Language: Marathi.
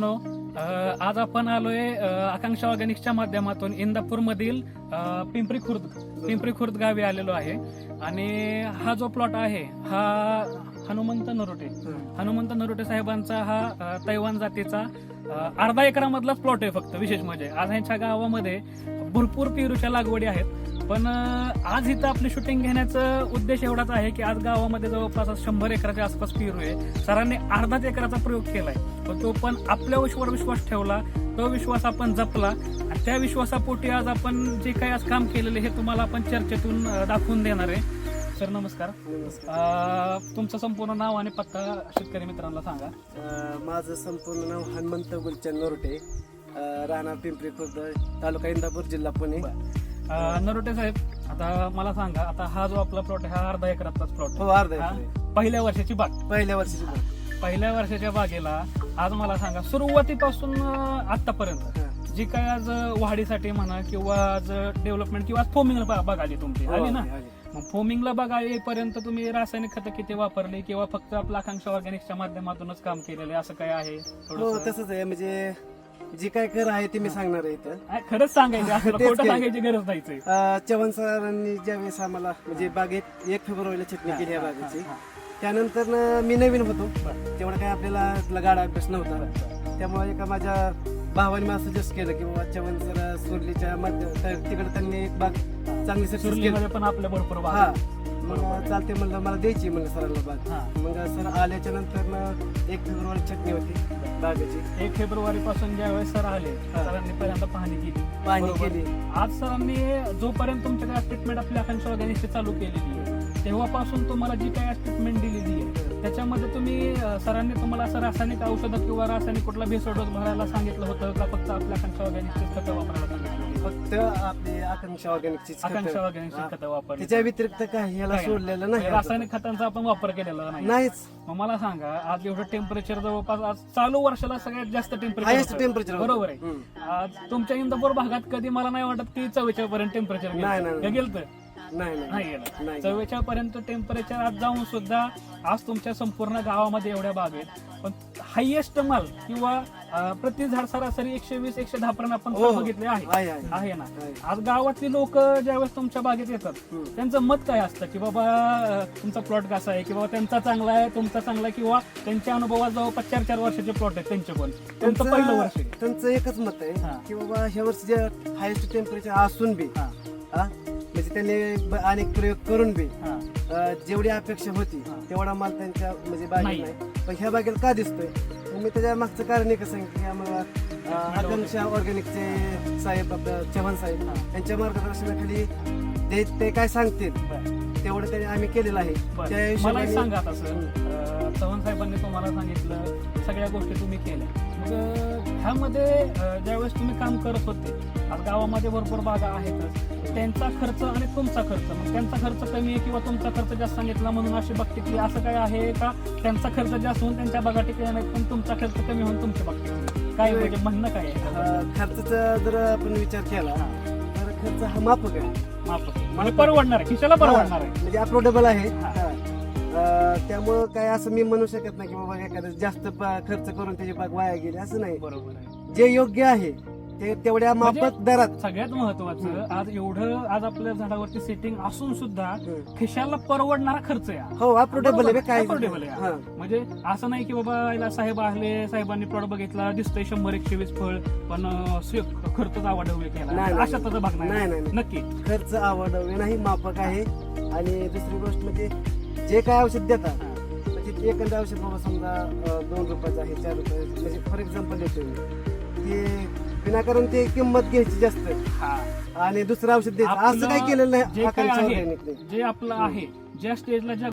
मित्रांनो, आज आपण आलोय आकांक्षा ऑर्गॅनिक्सच्या माध्यमातून. इंदापूर मधील पिंपरी खुर्द पिंपरी खुर्द गावी आलेलो आहे. आणि हा जो प्लॉट आहे हा हनुमंत नरोटे. हनुमंत नरोटे साहेबांचा हा तैवान जातीचा अर्धा एकरामधलाच प्लॉट आहे फक्त विशेष म्हणजे. आज ह्यांच्या गावामध्ये भरपूर पेरूच्या लागवडी आहेत. पण आज इथं आपली शूटिंग घेण्याचा उद्देश एवढाच आहे की आज गावामध्ये जवळपास शंभर एकराच्या आसपास पेरू आहे. सरांनी अर्धाच एकराचा प्रयोग केलाय. पण तो पण आपल्या विश्वावर विश्वास ठेवला तो विश्वास आपण जपला. आणि त्या विश्वासापोटी आज आपण जे काही आज काम केलेले हे तुम्हाला आपण चर्चेतून दाखवून देणार आहे. सर नमस्कार. तुमचं संपूर्ण नाव आणि पत्ता शेतकरी मित्रांना सांगा. माझं संपूर्ण नाव हनुमंत गुलचंद नरोटे. राहणार पिंपरी खुर्द तालुका इंदापूर जिल्हा पुणे. नरोटे साहेब आता मला सांगा आता हा जो आपला प्लॉट आहे हा अर्धा एकराचाच प्लॉट हो अर्धा एकर? पहिल्या वर्षाची बाग पहिल्या वर्षीची बाग. पहिल्या वर्षाच्या बागेला आज मला सांगा सुरुवातीपासून अं, आतापर्यंत हां. जी काय आज वाढीसाठी म्हणा किंवा आज डेव्हलपमेंट किंवा फोमिंग बाग आली तुमची हो, आली ना आली, आली. मग फोमिंगला बघा येईपर्यंत तुम्ही रासायनिक खतं किती वापरली किंवा फक्त आपला आकांक्षा ऑर्गॅनिक्सच्या माध्यमातूनच काम केलेलं आहे असं काय आहे हो थोडंसं? तसंच आहे म्हणजे जी काय कर आहे ते मी सांगणार आहे इथं. हा, खरंच सांगायचं आपल्याला तेच खोटं की. सांगायची गरज नाही अं, चव्हाण सरांनी ज्यावेळेस आम्हाला म्हणजे बागेत एक फेब्रुवारीला छटणी केली या बागेची. त्यानंतर न मी नवीन होतो. तेवढा काय आपल्याला त्याला गाडा अभ्यास नव्हता. त्यामुळे एका माझ्या भावाने मला सजेस्ट केलं की बाबा चव्हाण सर सुरलीच्या मध्य तिकडे त्यांनी एक बाग चांगली सक्सेस केली. सुरलीमध्ये पण आपल्या हा. आहेत. मग चालते म्हणलं मला द्यायची म्हणलं सरांना बाग. मग सर आल्याच्यानंतर एक फेब्रुवारी छटणी होती बागेची एक फेब्रुवारी पासून ज्यावेळेस सर आले. सरांनी पहिल्यांदा पाहणी केली पाहणी. केली आज सरांनी जोपर्यंत तुमच्याकडे ट्रीटमेंट आपल्या आकांक्षा ऑर्गॅनिकची चालू केलेली आहे तेव्हापासून तुम्हाला जी काही ट्रीटमेंट दिलेली आहे त्याच्यामध्ये तुम्ही सरांनी तुम्हाला असं रासायनिक औषधं किंवा रासायनिक कुठला भेसळ डोस भरायला सांगितलं होतं का फक्त आपल्या आकांक्षा ऑर्गॅनिकची खतं वापरायला सांगितलं? फक्त आपली आकांक्षा ऑर्गॅनिकची आकांक्षा ऑर्गॅनिकची खतं वापरली. त्याच्या व्यतिरिक्त काही काय? सोडलेलं नाही. रासायनिक खतांचा आपण वापर केलेला नाही. नाहीच. मग मला सांगा आज एवढं टेम्परेचर जवळपास आज चालू वर्षाला सगळ्यात जास्त हायेस्ट टेम्परेचर टेम्परेचर बरोबर आहे. आज तुमच्या इंदापूर भागात कधी मला नाही वाटत की चव्वेचाळ पर्यंत टेम्परेचर नाही. गेलं तर? नाही नाही. नाही गेलं. नाही. चव्वेचाळ पर्यंत टेम्परेचर आज जाऊन सुद्धा आज तुमच्या संपूर्ण गावामध्ये एवढ्या बाग आहेत. पण हायएस्ट माल किंवा अं, प्रति झाड सरासरी एकशे वीस एकशे दहा पर्यंत आपण हो. बघितले आहे आहे, आहे. आहे ना आहे. आज गावातली लोक ज्यावेळेस तुमच्या बागेत येतात हम्म. त्यांचं मत काय असतं की बाबा अं, तुमचा प्लॉट कसा आहे की बाबा त्यांचा चांगला आहे तुमचा चांगला आहे किंवा त्यांच्या अनुभवात जवळपास चार चार वर्षाचे प्लॉट आहेत त्यांचे पण त्यांचं पहिलं वर्ष आहे. त्यांचं एकच मत आहे हा. की बाबा ह्या वर्षी जे हायेस्ट टेम्परेचर असून बी हा, हा, म्हणजे त्यांनी ब- अनेक प्रयोग करून बी हा. अं, जेवढी अपेक्षा होती हा. तेवढा माल त्यांच्या म्हणजे बागेत नाही. नाही पण ह्या बागेला का दिसतोय मी त्याच्या मागचं कारण एकच सांगितलं की आम्हाला आकांक्षा ऑर्गॅनिकचे साहेब आपलं चव्हाण साहेब. यांच्या मार्गदर्शनाखाली ते ते काय सांगतील. तेवढं त्यांनी आम्ही केलेलं आहे बरं. त्या मला एक हिशोबाने- सांगा आता सर अं, चव्हाण साहेबांनी तुम्हाला सांगितलं सगळ्या गोष्टी तुम्ही केल्या मग अं, ह्यामध्ये ज्यावेळेस तुम्ही काम करत होते आज गावामध्ये भरपूर बागा आहेतच त्यांचा खर्च आणि तुमचा खर्च मग त्यांचा खर्च कमी आहे किंवा तुमचा खर्च जास्त सांगितला म्हणून अशी बाग टिकली असं काय आहे का? त्यांचा खर्च जास्त होऊन त्यांच्या बागा टिकल्या नाहीत पण तुमचा खर्च कमी होऊन तुमची बाग टिकली काय म्हणजे म्हणणं काय खर्चाचा जर आपण विचार केला. तर खर्च हा माफक आहे. माफ म्हणजे परवडणार आहे खिशाला परवडणार आहे. म्हणजे अफोर्डेबल आहे. त्यामुळं काय असं मी म्हणू शकत नाही की बाबा एखादं जास्त प- खर्च करून त्याची बाग वाया गेली असं नाही. बरोबर आहे. जे योग्य आहे ते तेवढ्या म्हणजे- माफक दरात. सगळ्यात महत्वाचं आज एवढं आज आपल्या झाडावरती सेटिंग असून सुद्धा हम्म. खिशाला परवडणारा खर्च आहे हा. हो अफोर्डेबल आहे काय Affordable आहे हा. म्हणजे असं नाही की बाबा याला साहेब आले साहेबांनी प्लॉट बघितला दिसतंय शंभर एकशे वीस फळ पण अं, स्व- खर्च आवाडवले केला नाही, नाही. अशा तसं भाग नाही, नाही, नाही. नक्की. खर्च आवडवे नाही माफक आहे. आणि दुसरी गोष्ट म्हणजे जे काय औषध देतात. म्हणजे एखादं औषध बाबा समजा दोन रुपयाचं आहे चार रुपये म्हणजे फॉर एक्झाम्पल देतो मी की विनाकारण ते किंमत घ्यायची जास्त हा. आणि दुसरं औषध द्यायचं असं काय केलेलं नाही. जे आपलं आहे ज्या स्टेजला ज्या